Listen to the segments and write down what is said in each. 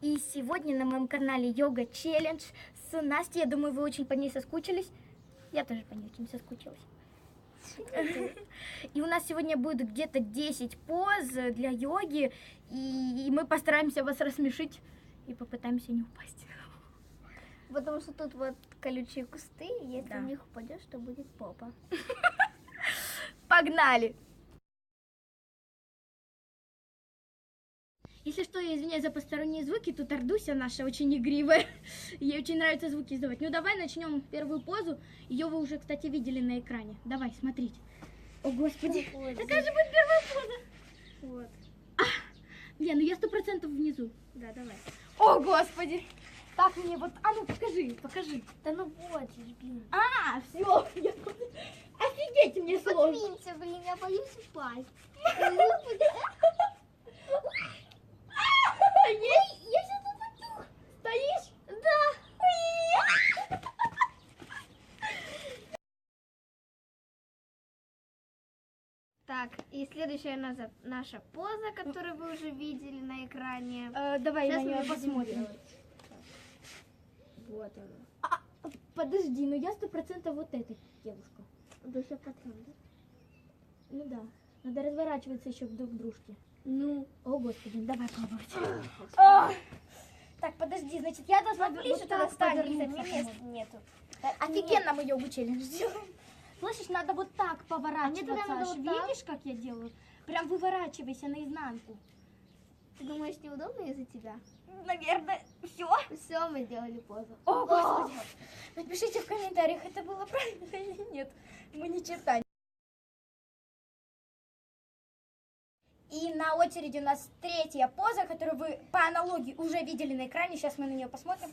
И сегодня на моем канале Йога Челлендж с Настей. Я думаю, вы очень по ней соскучились. Я тоже по ней очень соскучилась. И у нас сегодня будет где-то 10 поз для йоги. И, и мы постараемся вас рассмешить и попытаемся не упасть. Потому что тут вот колючие кусты, и если Да. в них упадешь, то будет попа. Погнали! Если что, я извиняюсь за посторонние звуки, тут Ардуся наша очень игривая. Ей очень нравится звуки издавать. Ну давай начнем первую позу. Ее вы уже, кстати, видели на экране. Давай, смотрите. О, господи. Вот Какая же будет первая поза? Вот. Не, ну я сто процентов внизу. Да, давай. О, господи. Так мне вот, а ну покажи, покажи. Да ну вот, блин. А, все. Офигеть мне сложно. Подвинься, блин, я боюсь упасть. Есть? Я сейчас упаду. Стоишь? Да. Так, и следующая наша, наша поза, которую вы уже видели на экране. Э, давай Сейчас на нее посмотрим. Вот она. А, подожди, ну я сто процентов вот эта девушка. Все потом, да? Ну да. Надо разворачиваться еще друг к дружке. Ну. О, господи, давай пробовать. А, Так, подожди, значит, я должна Ближе вот туда Лиза, мне места нету. Офигенно мы йогу челлендж сделаем. Слышишь, надо вот так поворачиваться. тогда надо вот так. Видишь, как я делаю? Прям выворачивайся наизнанку. Ты думаешь, неудобно из-за тебя? Наверное, все. Все, мы сделали позу. О, господи. Напишите в комментариях, это было правильно или нет. Мы не читали. И на очереди у нас третья поза, которую вы по аналогии уже видели на экране. Сейчас мы на нее посмотрим.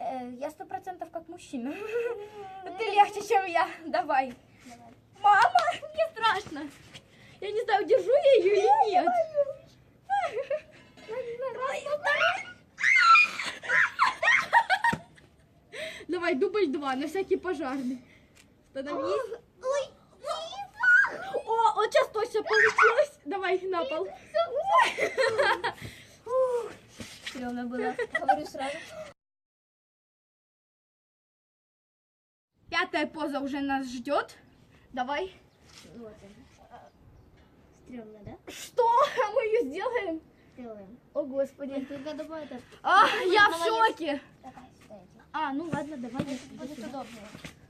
Э, Я сто процентов как мужчина. Ты легче, чем я. Давай. Давай. Мама, мне страшно. Я не знаю, держу я ее или нет. Давай, дубль два, на всякий пожарный. Становись. О, вот сейчас точно получилось. Давай, на пол. Стрёмно было, говорю сразу. Пятая поза уже нас ждет. Давай. Вот она. Стрёмно, да? Что? Мы ее сделаем? Делаем. О, господи. Только давай это. А, Давай, я в шоке. Давай. А, ну ладно, давай. я Будет сюда. удобнее.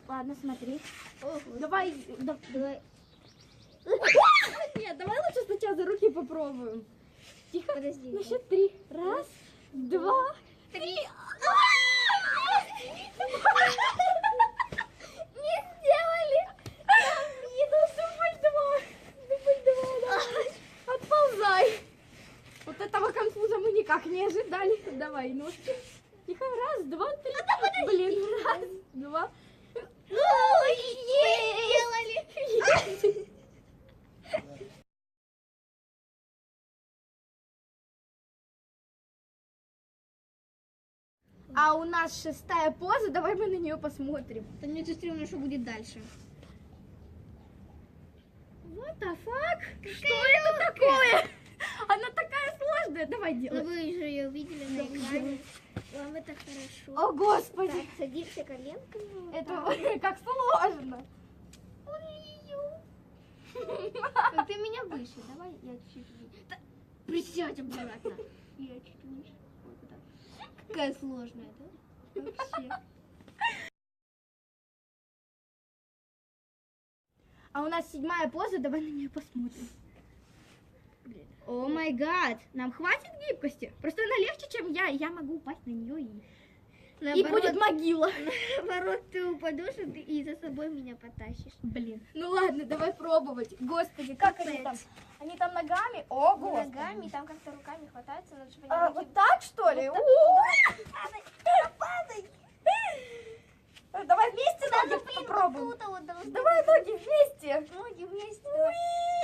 Ладно, смотри. О, Давай. да- Давай. Нет, давай лучше сначала за руки попробуем. Тихо. Подожди. На счет три. Раз, два, три. Не сделали. Минус дубль два. Дубль два, давай. Отползай. Вот этого никак не ожидали. Давай, ножки. Тихо, раз, два, три. Блин, раз, два. Ой, Сделали. А у нас шестая поза, давай мы на нее посмотрим. Да мне тут стрёмно, что будет дальше. What the fuck? Что это такое? Она такая сложная. Давай делай. вы же ее увидели на экране. Вам это хорошо. О, господи. Так, садимся коленками. вот Это как сложно. Ну, Ты меня выше, давай я чуть выше. Да, Присядь обратно. Я чуть выше. Вот так. Какая сложная, да? Вообще. А у нас седьмая поза, давай на нее посмотрим. О май гад, нам хватит гибкости? Просто она легче, чем я, и я могу упасть на нее и... И Наоборот, будет могила. наоборот, ты упадешь и, и за собой меня потащишь. Блин. Ну ладно, давай пробовать. Господи, как они там? Они там ногами? О, господи. Ногами, там как-то руками хватаются, надо, чтобы А, вот так, что ли? Падай, падай. Давай вместе ноги ну, блин, попробуем. Давай ноги вместе. ноги вместе. Уи.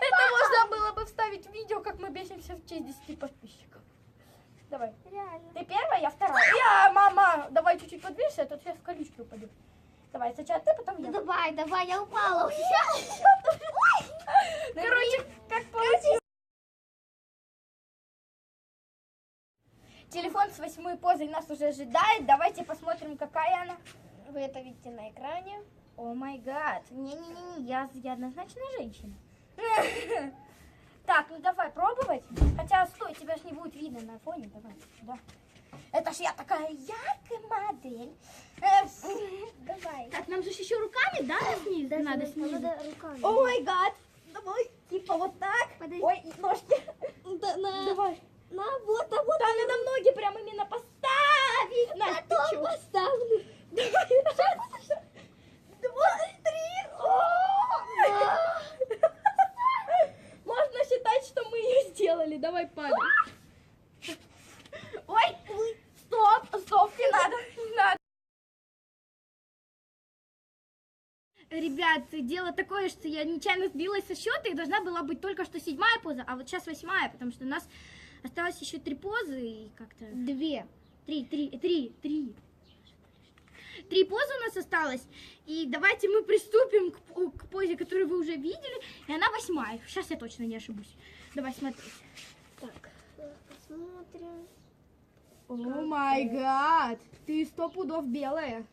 Это можно было бы вставить в видео, как мы бесимся в честь 10 подписчиков. Давай. Реально. Ты первая, я вторая. Я, мама, давай чуть-чуть подвинься, а то сейчас в колючки упадет. Давай, сначала ты, потом Ну я. давай, давай, я упала уже. Короче, как получилось. Телефон с восьмой позой нас уже ожидает. Давайте посмотрим, какая она. Вы это видите на экране. О май гад. Не-не-не, я, я однозначно женщина. Так, ну давай пробовать. Хотя, стой, тебя ж не будет видно на фоне. Давай, сюда. Это ж я такая яркая модель. Э, Давай. Так, нам же еще руками, да, снизу? Надо снизу. О руками. май гад. Давай, типа вот так. Подожди. Ой, ножки. Давай. На, вот, а вот. Там надо ноги прям именно поставить. На, чё? поставлю. Давай, раз, два, три. О! Можно считать, что мы ее сделали. Давай падай. Ой, стоп, стоп, не надо, не надо. Ребят, дело такое, что я нечаянно сбилась со счета и должна была быть только что седьмая поза, а вот сейчас восьмая, потому что у нас осталось еще три позы и как-то... Две. Три, три, три, три. Три позы у нас осталось. И давайте мы приступим к, к позе, которую вы уже видели. И она восьмая. Сейчас я точно не ошибусь. Давай смотри. Так, посмотрим. О май гад. Ты сто пудов белая.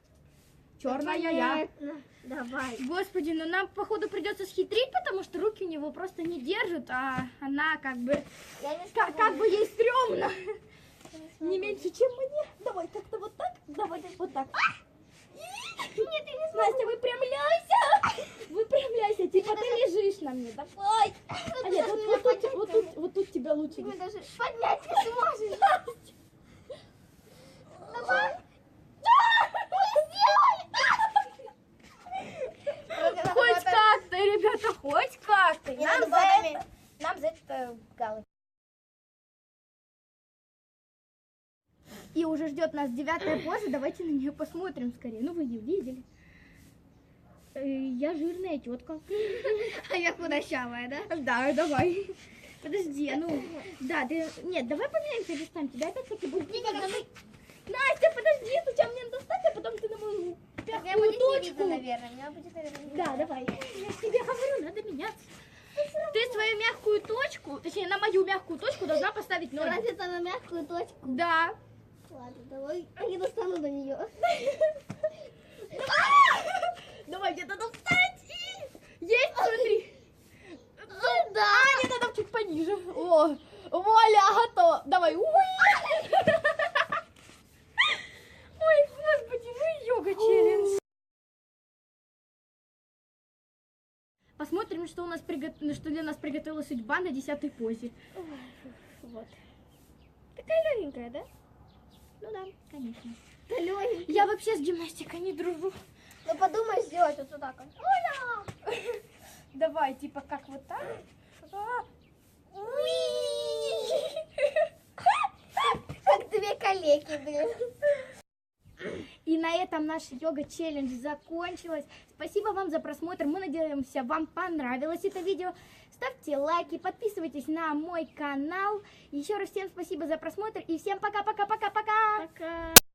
Черная я. Давай. Господи, ну нам, походу, придется схитрить, потому что руки у него просто не держат, а она как бы, Я не как, как бы ей стрёмно. Не меньше, чем мне. Давай как-то вот так. Давай вот так. Нет, ты не Настя, выпрямляйся. Выпрямляйся. Типа ты лежишь на мне. Давай. А нет, вот, вот тут, вот тут, вот тут тебя лучше. Ты даже поднять не сможешь. Давай. Хоть как-то, ребята, Не Нам за это, нам за это галочка. И уже ждет нас девятая поза. Давайте на нее посмотрим скорее. Ну, вы ее видели. Э, Я жирная тетка. А я худощавая, да? Да, давай. Подожди, а ну. Да, ты. Нет, давай поменяемся местами. Тебя опять-таки будет. Настя, подожди, сначала мне надо встать, а потом ты на мою пятую не видно, точку. наверное. Меня будет, наверное, Да, давай. Я тебе говорю, надо меняться. Ты свою мягкую точку, точнее, на мою мягкую точку должна поставить разве это на мягкую точку? Да. Ладно, давай. А я достану до нее. Давай, мне надо встать. и- Есть, смотри. Ну да. А, мне надо чуть пониже. О, Воля, готово. Давай. Посмотрим, что, у нас приго- что для нас приготовила судьба на десятой позе. Вот. Такая легенькая, да? Ну да, конечно. Да легенькая. Я вообще с гимнастикой не дружу. Ну подумай сделать вот так. вот. Оля! Давай, типа как вот так. А. Как две калеки, блин. На этом наш йога-челлендж закончилась. Спасибо вам за просмотр. Мы надеемся, вам понравилось это видео. Ставьте лайки, подписывайтесь на мой канал. Еще раз всем спасибо за просмотр и всем пока-пока-пока-пока. Пока.